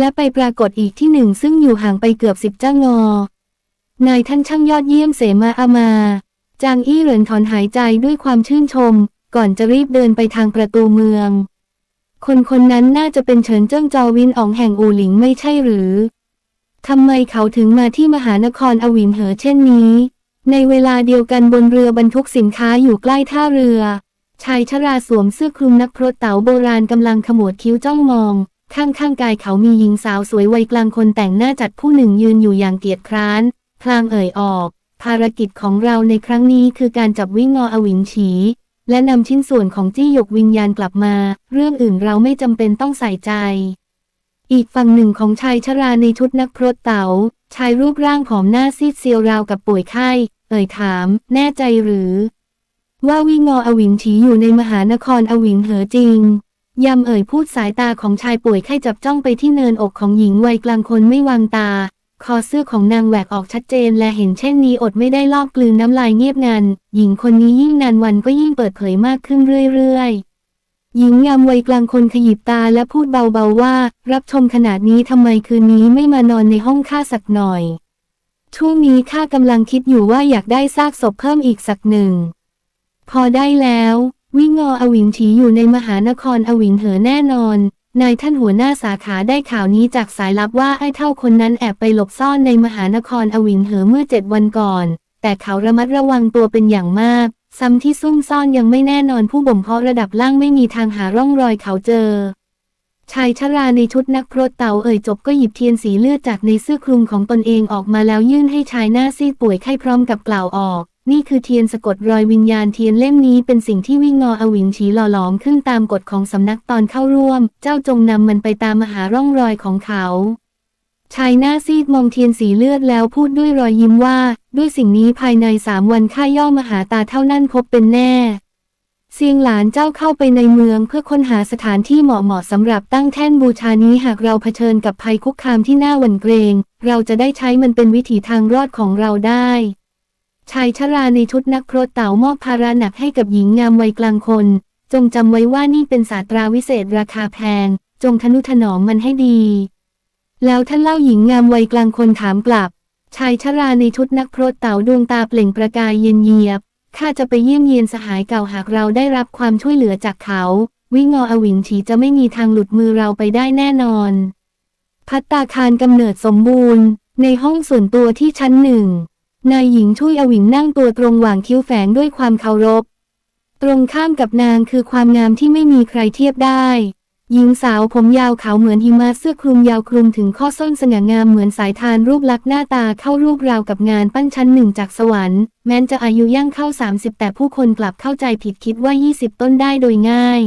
และไปปรากฏอีกที่หนึ่งซึ่งอยู่ห่างไปเกือบสิบจ้างอนายท่านช่างยอดเยี่ยมเสมาอามา จางอี้เหรินถอนหายใจด้วยความชื่นชม ก่อนจะรีบเดินไปทางประตูเมือง คนคนนั้นน่าจะเป็นเฉินเจิ้งจอวินอองแห่งอูหลิงไม่ใช่หรือทำไมเขาถึงมาที่มหานครอวินเหอเช่นนี้ ในเวลาเดียวกันบนเรือบรรทุกสินค้าอยู่ใกล้ท่าเรือ ชายชราสวมเสื้อคลุมนักพรตเต๋าโบราณกำลังขมวดคิ้วจ้องมอง ข้างข้างกายเขามีหญิงสาวสวยวัยกลางคนแต่งหน้าจัดผู้หนึ่งยืนอยู่อย่างเกียจคร้าน พลางเอ่ยออก ภารกิจของเราในครั้งนี้คือการจับวิ่งงออวิงฉี และนำชิ้นส่วนของจี้หยกวิญญาณกลับมา เรื่องอื่นเราไม่จำเป็นต้องใส่ใจ อีกฝั่งหนึ่งของชายชราในชุดนักพรตเต๋าชายรูปร่างผอมหน้าซีดเซียวราวกับป่วยไข้ เอ่ยถาม แน่ใจหรือ ว่าวิงออวิงฉีอยู่ในมหานครอวิงเหอจริง ยำเอ่ยพูดสายตาของชายป่วยไข้จับจ้องไปที่เนินอกของหญิงวัยกลางคนไม่วางตา คอเสื้อของนางแหวกออกชัดเจนและเห็นเช่นนี้อดไม่ได้ลอบกลืนน้ำลายเงียบงัน หญิงคนนี้ยิ่งนานวันก็ยิ่งเปิดเผยมากขึ้นเรื่อยๆหญิงงามวัยกลางคนขยิบตาและพูดเบาๆว่า รับชมขนาดนี้ทำไมคืนนี้ไม่มานอนในห้องข้าสักหน่อย ช่วงนี้ข้ากำลังคิดอยู่ว่าอยากได้ซากศพเพิ่มอีกสักหนึ่ง พอได้แล้ว วิงออวิงฉีอยู่ในมหานครอวิงเหอแน่นอน นายท่านหัวหน้าสาขาได้ข่าวนี้จากสายลับว่าไอ้เท่าคนนั้นแอบไปหลบซ่อนในมหานครอวิงเหอเมื่อเจ็ดวันก่อน แต่เขาระมัดระวังตัวเป็นอย่างมาก ซ้ำที่ซุ่มซ่อนยังไม่แน่นอนผู้บ่มเพาะระดับล่างไม่มีทางหาร่องรอยเขาเจอ ชายชราในชุดนักพรตเต่าเอ่ยจบก็หยิบเทียนสีเลือดจากในเสื้อคลุมของตนเองออกมาแล้วยื่นให้ชายหน้าซีดป่วยไข้พร้อมกับกล่าวออก นี่คือเทียนสะกดรอยวิญญาณเทียนเล่มนี้เป็นสิ่งที่วิ่งงออวิงฉีหล่อหลอมขึ้นตามกฎของสำนักตอนเข้าร่วม เจ้าจงนำมันไปตามมหาร่องรอยของเขาชายหน้าซีดมองเทียนสีเลือดแล้วพูดด้วยรอยยิ้มว่า ด้วยสิ่งนี้ภายในสามวันข้าย่อมหาตาเท่านั้นพบเป็นแน่เสียงหลานเจ้าเข้าไปในเมืองเพื่อค้นหาสถานที่เหมาะเหมาะสำหรับตั้งแท่นบูชานี้หากเราเผชิญกับภัยคุกคามที่น่าหวั่นเกรง เราจะได้ใช้มันเป็นวิถีทางรอดของเราได้ ชายชราในชุดนักพรตเต๋ามอบภาระหนักให้กับหญิงงามวัยกลางคน จงจำไว้ว่านี่เป็นศาสตราวิเศษราคาแพง จงทนุถนอมมันให้ดี แล้วท่านเล่าหญิงงามวัยกลางคนถามกลับ ชายชราในชุดนักพรตเต๋าดวงตาเปล่งประกายเย็นเยียบข้าจะไปเยี่ยมเยียนสหายเก่าหากเราได้รับความช่วยเหลือจากเขา วิงออวิงฉีจะไม่มีทางหลุดมือเราไปได้แน่นอน พัตตาคารกำเนิดสมบูรณ์ ในห้องส่วนตัวที่ชั้นหนึ่ง นายหญิงช่วยอวิงนั่งตัวตรงหว่างคิ้วแฝงด้วยความเคารพ ตรงข้ามกับนางคือความงามที่ไม่มีใครเทียบได้ หญิงสาวผมยาวขาวเหมือนหิมะเสื้อคลุมยาวคลุมถึงข้อส้นสง่างามเหมือนสายทานรูปลักษณ์หน้าตาเข้ารูปราวกับงานปั้นชั้นหนึ่งจากสวรรค์ แม้จะอายุย่างเข้า 30 แต่ผู้คนกลับเข้าใจผิดคิดว่า 20 ต้นได้โดยง่าย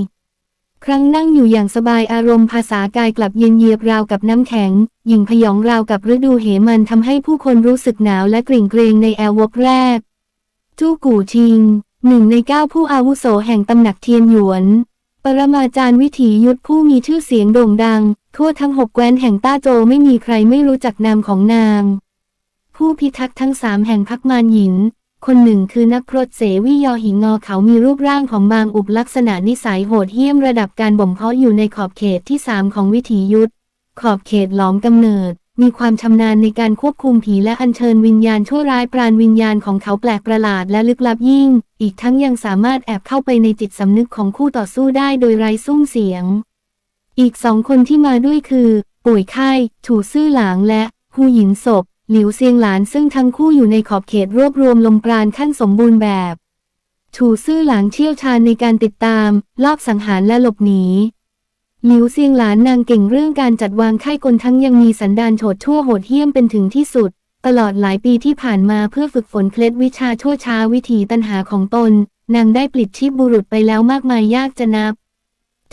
ครั้งนั่งอยู่อย่างสบายอารมณ์ภาษากายกลับเย็นเยียบราวกับน้ำแข็งหญิงพยองราวกับฤดูเหมันทำให้ผู้คนรู้สึกหนาวและกริ่งเกรงในแอลวบแรก จู้กู่ชิง หนึ่งในเก้าผู้อาวุโสแห่งตำหนักเทียนหยวน ปรมาจารย์วิถียุทธผู้มีชื่อเสียงโด่งดัง ทั่วทั้งหกแคว้นแห่งต้าโจไม่มีใครไม่รู้จักนามของนาง ผู้พิทักษ์ทั้งสามแห่งพักมารหญิน คนหนึ่งคือนักพรตเสวิยอหิงงอเขามีรูปร่างของบางอุบลักษณะนิสัยโหดเหี้ยมระดับการบ่มเพาะอยู่ในขอบเขตที่สามของวิถียุทธ ขอบเขตหลอมกำเนิด มีความชำนาญในการควบคุมผีและอัญเชิญวิญญาณชั่วร้ายปราณวิญญาณของเขาแปลกประหลาดและลึกลับยิ่ง อีกทั้งยังสามารถแอบเข้าไปในจิตสำนึกของคู่ต่อสู้ได้โดยไร้ซุ้มเสียง อีกสองคนที่มาด้วยคือ ป่วยไข้ ถูซื่อหลางและฮูหยินศพ หลิวเซียงหลานซึ่งทั้งคู่อยู่ในขอบเขตรวบรวมลมปราณขั้นสมบูรณ์แบบถูซื่อหลางเชี่ยวชาญในการติดตาม ลอบสังหารและหลบหนีหลิวเซียงหลานนางเก่งเรื่องการจัดวางค่ายกลทั้งยังมีสันดานโฉดชั่วโหดเหี้ยมเป็นถึงที่สุด ตลอดหลายปีที่ผ่านมาเพื่อฝึกฝนเคล็ดวิชาชั่วช้าวิถีตัณหาของตน นางได้ปลิดชีพบุรุษไปแล้วมากมายยากจะนับ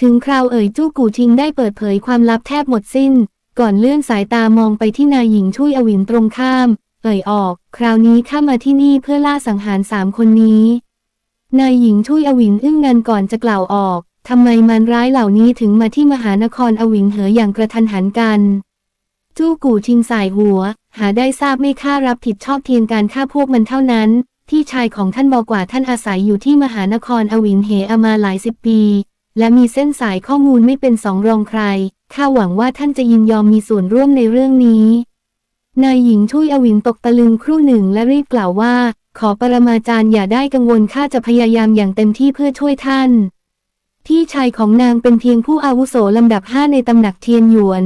ถึงคราวเอ่ยจู้กู่ทิงได้เปิดเผยความลับแทบหมดสิ้น ก่อนเลื่อนสายตามองไปที่นายหญิงช่วยอวินตรงข้าม เอ่ยออก คราวนี้ข้ามาที่นี่เพื่อล่าสังหารสามคนนี้ นายหญิงช่วยอวินอึ้งงันก่อนจะกล่าวออกทำไมมันร้ายเหล่านี้ถึงมาที่มหานครอวิงเหออย่างกระทันหันกัน จู้กู่ชิงสายหัว หาได้ทราบไม่ค่ารับผิดชอบเพียงการฆ่าพวกมันเท่านั้น ที่ชายของท่านบอกว่าท่านอาศัยอยู่ที่มหานครอวินเหอมาหลายสิบปี และมีเส้นสายข้อมูลไม่เป็นสองรองใคร ข้าหวังว่าท่านจะยินยอมมีส่วนร่วมในเรื่องนี้ นายหญิงช่วยอวินตกตะลึงครู่หนึ่งและรีบกล่าวว่า ขอปรมาจารย์อย่าได้กังวลข้าจะพยายามอย่างเต็มที่เพื่อช่วยท่าน พี่ชายของนางเป็นเพียงผู้อาวุโสลำดับห้าในตำหนักเทียนหยวน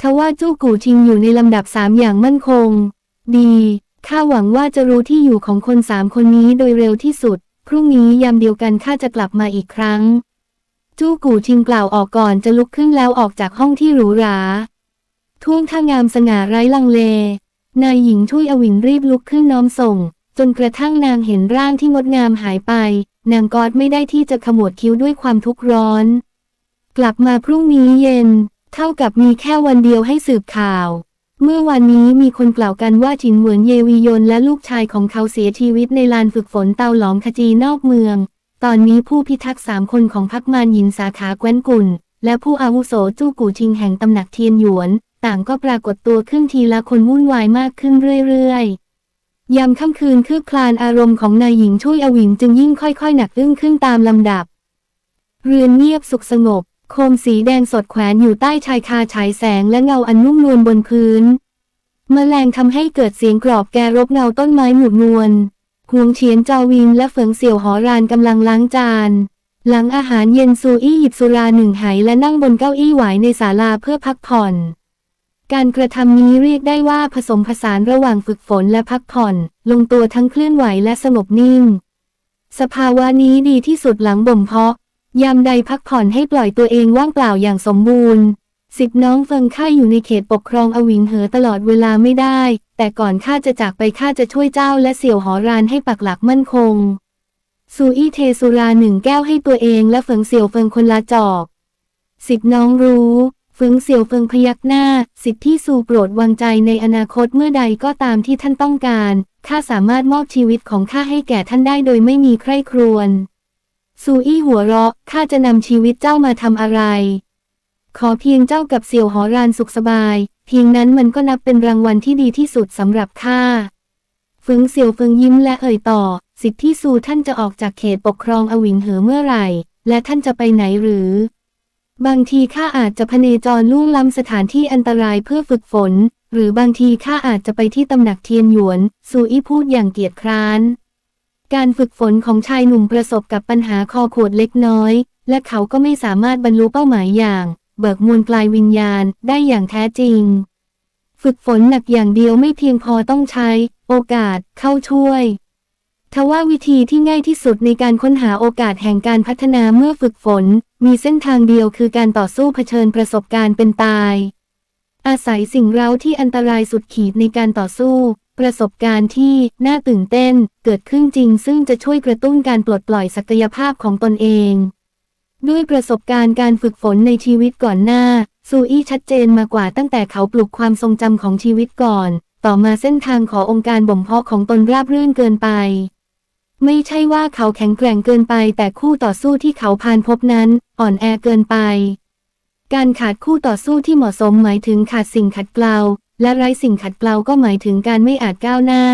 ทว่าจู้กู่ชิงอยู่ในลำดับสามอย่างมั่นคง ดีข้าหวังว่าจะรู้ที่อยู่ของคนสามคนนี้โดยเร็วที่สุด พรุ่งนี้ยามเดียวกันข้าจะกลับมาอีกครั้ง จู้กู่ชิงกล่าวออกก่อนจะลุกขึ้นแล้วออกจากห้องที่หรูหราท่วงท่างามสง่าไร้ลังเล นายหญิงช่วยอวินรีบลุกขึ้นน้อมส่ง จนกระทั่งนางเห็นร่างที่งดงามหายไป นางกอดไม่ได้ที่จะขมวดคิ้วด้วยความทุกข์ร้อน กลับมาพรุ่งนี้เย็น เท่ากับมีแค่วันเดียวให้สืบข่าว เมื่อวันนี้มีคนกล่าวกันว่าฉินเหวินเยวียนและลูกชายของเขาเสียชีวิตในลานฝึกฝนเตาหลอมขจีนอกเมือง ตอนนี้ผู้พิทักษ์สามคนของพักมารหยินสาขาแกว้นกุล และผู้อาวุโสจู้กู่ชิงแห่งตำหนักเทียนหยวน ต่างก็ปรากฏตัวขึ้นทีละคนวุ่นวายมากขึ้นเรื่อยๆ ยามค่ำคืนคืบคลานอารมณ์ของนายหญิงช่วยอวินจึงยิ่งค่อยๆ หนักอึ้งขึ้นตามลำดับ เรือนเงียบสุขสงบ โคมสีแดงสดแขวนอยู่ใต้ชายคาฉายแสงและเงาอันนุ่มนวลบนพื้นแมลงทำให้เกิดเสียงกรอบแกรบเงาต้นไม้หมุดนวล หวงเฉียนจาวินและเฟิงเสี่ยวหอรานกำลังล้างจาน หลังอาหารเย็นซูอี้หยิบสุราหนึ่งไหและนั่งบนเก้าอี้หวายในศาลาเพื่อพักผ่อน การกระทำนี้เรียกได้ว่าผสมผสานระหว่างฝึกฝนและพักผ่อน ลงตัวทั้งเคลื่อนไหวและสงบนิ่ง สภาวะนี้ดีที่สุดหลังบ่มเพาะ ยามใดพักผ่อนให้ปล่อยตัวเองว่างเปล่าอย่างสมบูรณ์ สิทธิน้องเฟิงข้าอยู่ในเขตปกครองอวิงเหอตลอดเวลาไม่ได้ แต่ก่อนข้าจะจากไปข้าจะช่วยเจ้าและเสี่ยวหอรานให้ปักหลักมั่นคงซูอี้เทสุราหนึ่งแก้วให้ตัวเองและเฟิงเสี่ยวเฟิงคนละจอกสิทธิน้องรู้เฟิงเสี่ยวเฟิงพยักหน้า สิทธิที่ซูโปรดวางใจในอนาคตเมื่อใดก็ตามที่ท่านต้องการข้าสามารถมอบชีวิตของข้าให้แก่ท่านได้โดยไม่มีใคร่ครวญซูอี้หัวเราะข้าจะนำชีวิตเจ้ามาทำอะไร ขอเพียงเจ้ากับเสี่ยวหอรานสุขสบาย เพียงนั้นมันก็นับเป็นรางวัลที่ดีที่สุดสำหรับข้าเฟิงเสี่ยวเฟิงยิ้มและเอ่ยต่อ สิทธิที่ซูท่านจะออกจากเขตปกครองอวิงเหอเมื่อไหร่ และท่านจะไปไหนหรือ บางทีข้าอาจจะพเนจรลุ่งล้ำสถานที่อันตรายเพื่อฝึกฝน หรือบางทีข้าอาจจะไปที่ตำหนักเทียนหยวนซูอี้พูดอย่างเกียจคร้าน การฝึกฝนของชายหนุ่มประสบกับปัญหาคอขวดเล็กน้อย และเขาก็ไม่สามารถบรรลุเป้าหมายอย่าง เบิกมวลกลายวิญญาณได้อย่างแท้จริง ฝึกฝนหนักอย่างเดียวไม่เพียงพอต้องใช้ โอกาสเข้าช่วยทว่าวิธีที่ง่ายที่สุดในการค้นหาโอกาสแห่งการพัฒนาเมื่อฝึกฝน มีเส้นทางเดียวคือการต่อสู้เผชิญประสบการณ์เป็นตาย อาศัยสิ่งเร้าที่อันตรายสุดขีดในการต่อสู้ ประสบการณ์ที่น่าตื่นเต้นเกิดขึ้นจริง ซึ่งจะช่วยกระตุ้นการปลดปล่อยศักยภาพของตนเอง ด้วยประสบการณ์การฝึกฝนในชีวิตก่อนหน้า ซูอี้ชัดเจนมากว่าตั้งแต่เขาปลุกความทรงจำของชีวิตก่อน ต่อมาเส้นทางขององค์การบ่มเพาะของตนราบรื่นเกินไป ไม่ใช่ว่าเขาแข็งแกร่งเกินไป แต่คู่ต่อสู้ที่เขาผ่านพบนั้น อ่อนแอเกินไป การขาดคู่ต่อสู้ที่เหมาะสมหมายถึงขาดสิ่งขัดเกลาและไร้สิ่งขัดเกลาก็หมายถึงการไม่อาจก้าวหน้า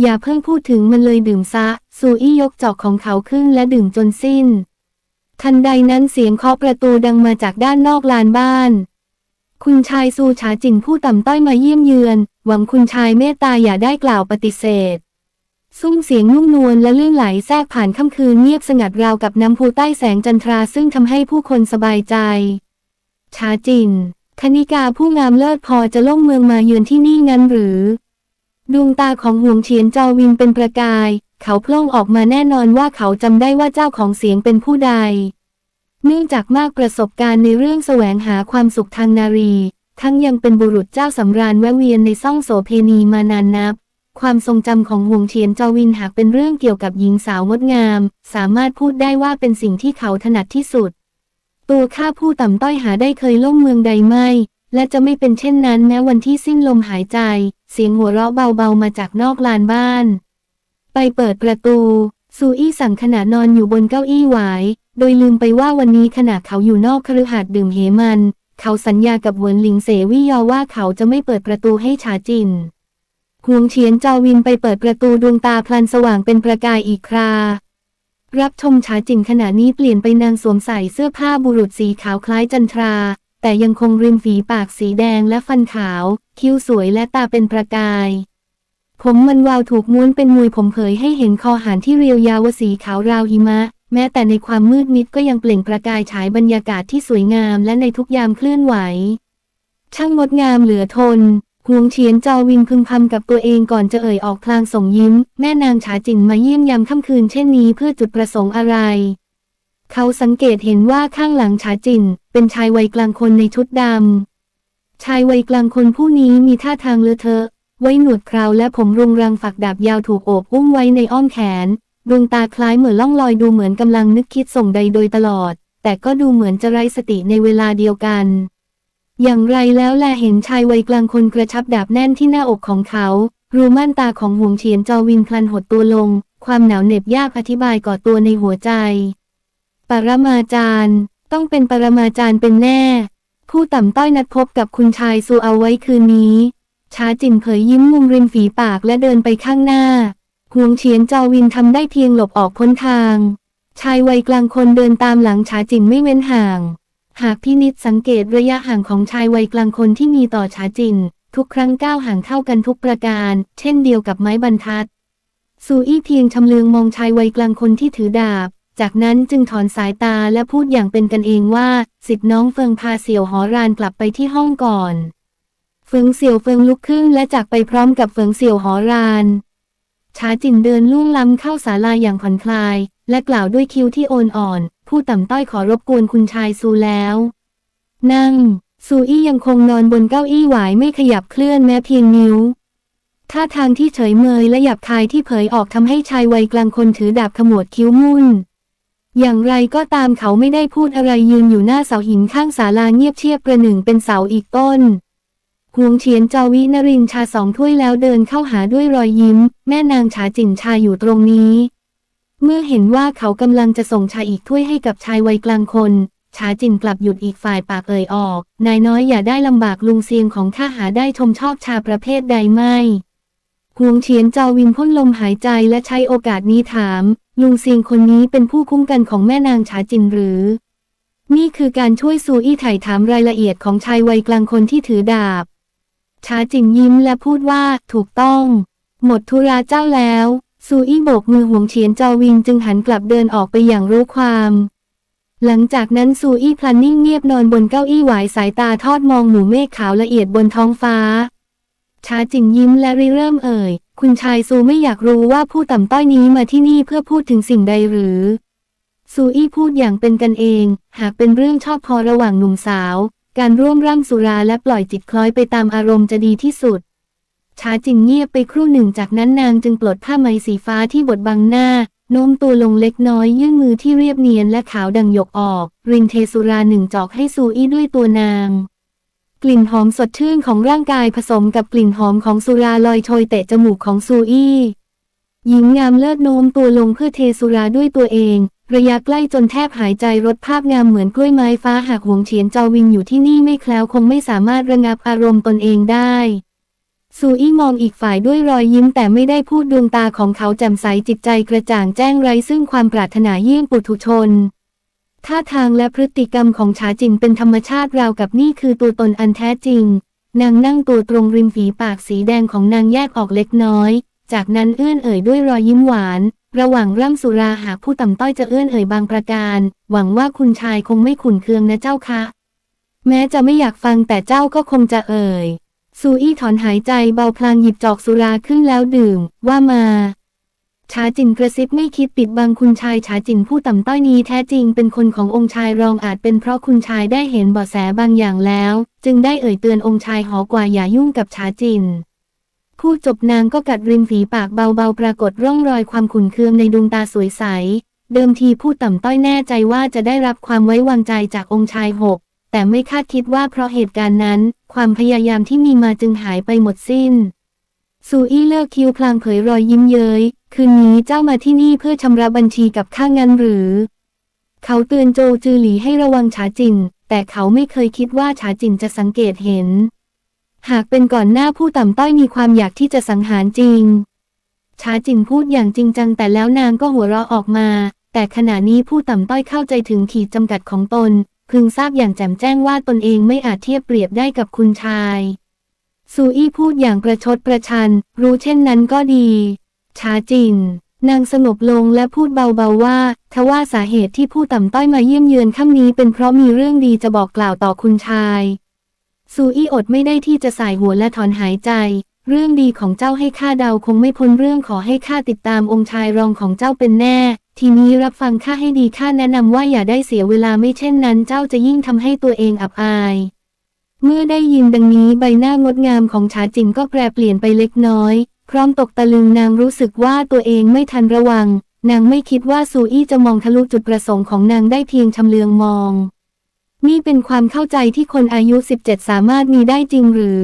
อย่าเพิ่งพูดถึงมันเลยดื่มซะ ซูอี้ยกจอกของเขาขึ้นและดื่มจนสิ้น ทันใดนั้นเสียงเคาะประตูดังมาจากด้านนอกลานบ้าน คุณชายซูฉาจินผู้ต่ำต้อยมาเยี่ยมเยือน หวังคุณชายเมตตาอย่าได้กล่าวปฏิเสธ ซุ้มเสียงนุ่มนวลและลื่นไหลแทรกผ่านค่ำคืนเงียบสงัดราวกับน้ำพุใต้แสงจันทราซึ่งทำให้ผู้คนสบายใจชาจินคณิกาผู้งามเลิศพอจะล่งเมืองมาเยือนที่นี่งั้นหรือ ดวงตาของห่วงเฉียนจอวินเป็นประกาย เขาพล่องออกมาแน่นอนว่าเขาจำได้ว่าเจ้าของเสียงเป็นผู้ใด เนื่องจากมากประสบการณ์ในเรื่องแสวงหาความสุขทางนารี ทั้งยังเป็นบุรุษเจ้าสำราญแวะเวียนในซ่องโสเพณีมานานนับ ความทรงจำของห่วงเฉียนจอวินหากเป็นเรื่องเกี่ยวกับหญิงสาวงดงาม สามารถพูดได้ว่าเป็นสิ่งที่เขาถนัดที่สุด ตัวข้าผู้ต่ำต้อยหาได้เคยล่มเมืองใดไม่และจะไม่เป็นเช่นนั้นแม้วันที่สิ้นลมหายใจ เสียงหัวเราะเบาๆมาจากนอกลานบ้าน ไปเปิดประตู ซูอี้สั่งขณะนอนอยู่บนเก้าอี้หวาย โดยลืมไปว่าวันนี้ขณะเขาอยู่นอกคฤหาสน์ดื่มเหมัน เขาสัญญากับเหวินหลิงเสวี่ยอว่าเขาจะไม่เปิดประตูให้ชาจินหวงเฉียนจาวินไปเปิดประตูดวงตาพลันสว่างเป็นประกายอีกครา รับชมชาจินขณะนี้เปลี่ยนไปนางสวมใส่เสื้อผ้าบุรุษสีขาวคล้ายจันทรา แต่ยังคงริมฝีปากสีแดงและฟันขาว คิ้วสวยและตาเป็นประกาย ผมมันวาวถูกม้วนเป็นมวยผมเผยให้เห็นคอหานที่เรียวยาวสีขาวราวหิมะ แม้แต่ในความมืดมิดก็ยังเปล่งประกายฉายบรรยากาศที่สวยงามและในทุกยามเคลื่อนไหว ช่างงดงามเหลือทนหวงเฉียนจอวินพึมพำกับตัวเองก่อนจะเอ่ยออกพลางส่งยิ้ม แม่นางฉาจินมาเยี่ยมยามค่ำคืนเช่นนี้เพื่อจุดประสงค์อะไร เขาสังเกตเห็นว่าข้างหลังฉาจินเป็นชายวัยกลางคนในชุดดำชายวัยกลางคนผู้นี้มีท่าทางเลอะเทอะ ไว้หนวดคราวและผมรุงรังฝักดาบยาวถูกโอบอุ้มไว้ในอ้อมแขน ดวงตาคล้ายเหมือนล่องลอยดูเหมือนกำลังนึกคิดส่งใดโดยตลอด แต่ก็ดูเหมือนจะไร้สติในเวลาเดียวกัน อย่างไรแล้วแลเห็นชายวัยกลางคนกระชับดาบแน่นที่หน้าอกของเขา รูม่านตาของหวงเฉียนจอวินพลันหดตัวลง ความหนาวเหน็บยากอธิบายก่อตัวในหัวใจ ปรมาจารย์ ต้องเป็นปรมาจารย์เป็นแน่ ผู้ต่ำต้อยนัดพบกับคุณชายซูเอาไว้คืนนี้ ช้าจินเผยยิ้มมุมริมฝีปากและเดินไปข้างหน้าหวงเฉียนจอวินทำได้เพียงหลบออกพ้นทาง ชายวัยกลางคนเดินตามหลังช้าจินไม่เว้นห่าง หากพินิษสังเกตระยะห่างของชายวัยกลางคนที่มีต่อชาจิน ทุกครั้งก้าวห่างเท่ากันทุกประการ เช่นเดียวกับไม้บรรทัดซูอี้เพียงชำเลืองมองชายวัยกลางคนที่ถือดาบ จากนั้นจึงถอนสายตาและพูดอย่างเป็นกันเองว่า สิทธิน้องเฟิงพาเสี่ยวหอรานกลับไปที่ห้องก่อน เฟิงเสี่ยวเฟิงลุกขึ้นและจากไปพร้อมกับเฟิงเสี่ยวหอรานช้าจินเดินล่วงล้ำเข้าศาลาอย่างผ่อนคลาย และกล่าวด้วยคิ้วที่โอนอ่อน ผู้ต่ำต้อยขอรบกวนคุณชายซูแล้ว นั่ง ซูอี้ยังคงนอนบนเก้าอี้หวายไม่ขยับเคลื่อนแม้เพียงนิ้วท่าทางที่เฉยเมยและหยับคายที่เผยออกทำให้ชายวัยกลางคนถือดาบขมวดคิ้วมุ่น อย่างไรก็ตามเขาไม่ได้พูดอะไรยืนอยู่หน้าเสาหินข้างศาลาเงียบเชียบประหนึ่งเป็นเสาอีกต้น หวงเฉียนจาวินรินชาสองถ้วยแล้วเดินเข้าหาด้วยรอยยิ้ม แม่นางฉาจิ่นชาอยู่ตรงนี้ เมื่อเห็นว่าเขากำลังจะส่งชาอีกถ้วยให้กับชายวัยกลางคนชาจินกลับหยุดอีกฝ่ายปากเอ่ยออก นายน้อยอย่าได้ลำบากลุงเซียงของข้าหาได้ชมชอบชาประเภทใดไม่หวงเฉียนเจาวินพ่นลมหายใจและใช้โอกาสนี้ถาม ลุงเซียงคนนี้เป็นผู้คุ้มกันของแม่นางชาจินหรือ นี่คือการช่วยซูอี้ไถ่ถามรายละเอียดของชายวัยกลางคนที่ถือดาบ ชาจินยิ้มและพูดว่าถูกต้อง หมดธุระเจ้าแล้ว ซูอี้โบกมือห่วงเฉียนเจาวิงจึงหันกลับเดินออกไปอย่างรู้ความ หลังจากนั้นซูอี้พลันนิ่งเงียบนอนบนเก้าอี้หวายสายตาทอดมองหมู่เมฆขาวละเอียดบนท้องฟ้า ช้าจิงยิ้มและริเริ่มเอ่ย คุณชายซูไม่อยากรู้ว่าผู้ต่ำต้อยนี้มาที่นี่เพื่อพูดถึงสิ่งใดหรือซูอี้พูดอย่างเป็นกันเอง หากเป็นเรื่องชอบพอระหว่างหนุ่มสาว การร่วมร่ำสุราและปล่อยจิตคล้อยไปตามอารมณ์จะดีที่สุด ช้าจิงเงียบไปครู่หนึ่งจากนั้นนางจึงปลดผ้าไหมสีฟ้าที่บดบังหน้า โน้มตัวลงเล็กน้อยยื่นมือที่เรียบเนียนและขาวดังหยกออก รินเทสุราหนึ่งจอกให้ซูอี้ด้วยตัวนาง กลิ่นหอมสดชื่นของร่างกายผสมกับกลิ่นหอมของสุราลอยโชยเตะจมูกของซูอี้หญิงงามเลิศโน้มตัวลงเพื่อเทสุราด้วยตัวเอง ระยะใกล้จนแทบหายใจรสภาพงามเหมือนกล้วยไม้ฟ้าหากหวงเฉียนจอวิงอยู่ที่นี่ไม่แคล้วคงไม่สามารถระงับอารมณ์ตนเองได้ซูอี้มองอีกฝ่ายด้วยรอยยิ้มแต่ไม่ได้พูดดวงตาของเขาแจ่มใสจิตใจกระจ่างแจ้งไร้ซึ่งความปรารถนาเยี่ยงปุถุชน ท่าทางและพฤติกรรมของชาจินเป็นธรรมชาติราวกับนี่คือตัวตนอันแท้จริง นางนั่งตัวตรงริมฝีปากสีแดงของนางแยกออกเล็กน้อย จากนั้นเอื้อนเอ่ยด้วยรอยยิ้มหวาน ระหว่างร่ำสุราหากผู้ต่ำต้อยจะเอื้อนเอ่ยบางประการ หวังว่าคุณชายคงไม่ขุนเคืองนะเจ้าคะ แม้จะไม่อยากฟังแต่เจ้าก็คงจะเอ่ยซูอี้ถอนหายใจเบาพลางหยิบจอกสุราขึ้นแล้วดื่ม ว่ามาชาจินกระซิบไม่คิดปิดบังคุณชายชาจินผู้ต่ำต้อยนี้แท้จริงเป็นคนขององค์ชายรองอาจเป็นเพราะคุณชายได้เห็นเบาะแสบางอย่างแล้ว จึงได้เอ่ยเตือนองค์ชายหอกว่าอย่ายุ่งกับชาจิน พูดจบนางก็กัดริมฝีปากเบาๆ ปรากฏร่องรอยความขุ่นเคืองในดวงตาสวยใส เดิมทีผู้ต่ำต้อยแน่ใจว่าจะได้รับความไว้วางใจจากองค์ชายหก แต่ไม่คาดคิดว่าเพราะเหตุการณ์นั้น ความพยายามที่มีมาจึงหายไปหมดสิ้น ซูอี้เลิกคิวพลางเผยรอยยิ้มเย้ย คืนนี้เจ้ามาที่นี่เพื่อชำระบัญชีกับข้างันหรือ เขาเตือนโจจือหลีให้ระวังฉาจินแต่เขาไม่เคยคิดว่าฉาจินจะสังเกตเห็น หากเป็นก่อนหน้าผู้ต่ำต้อยมีความอยากที่จะสังหารจริงฉาจินพูดอย่างจริงจังแต่แล้วนางก็หัวเราะออกมา แต่ขณะนี้ผู้ต่ำต้อยเข้าใจถึงขีดจำกัดของตน พึงทราบอย่างแจ่มแจ้งว่าตนเองไม่อาจเทียบเปรียบได้กับคุณชาย ซูอี้พูดอย่างประชดประชัน รู้เช่นนั้นก็ดีชาจินนางสงบลงและพูดเบาๆว่า ทว่าสาเหตุที่ผู้ต่ำต้อยมาเยี่ยมเยือนค่ำนี้เป็นเพราะมีเรื่องดีจะบอกกล่าวต่อคุณชาย ซูอี้อดไม่ได้ที่จะสายหัวและถอนหายใจ เรื่องดีของเจ้าให้ข้าเดาคงไม่พ้นเรื่องขอให้ข้าติดตามองค์ชายรองของเจ้าเป็นแน่ ทีนี้รับฟังข้าให้ดีข้าแนะนำว่าอย่าได้เสียเวลาไม่เช่นนั้น เจ้าจะยิ่งทำให้ตัวเองอับอาย เมื่อได้ยินดังนี้ใบหน้างดงามของชาจินก็แปรเปลี่ยนไปเล็กน้อย พร้อมตกตะลึงนางรู้สึกว่าตัวเองไม่ทันระวัง นางไม่คิดว่าซูอี้จะมองทะลุจุดประสงค์ของนางได้เพียงชำเลืองมอง นี่เป็นความเข้าใจที่คนอายุ 17 สามารถมีได้จริงหรือ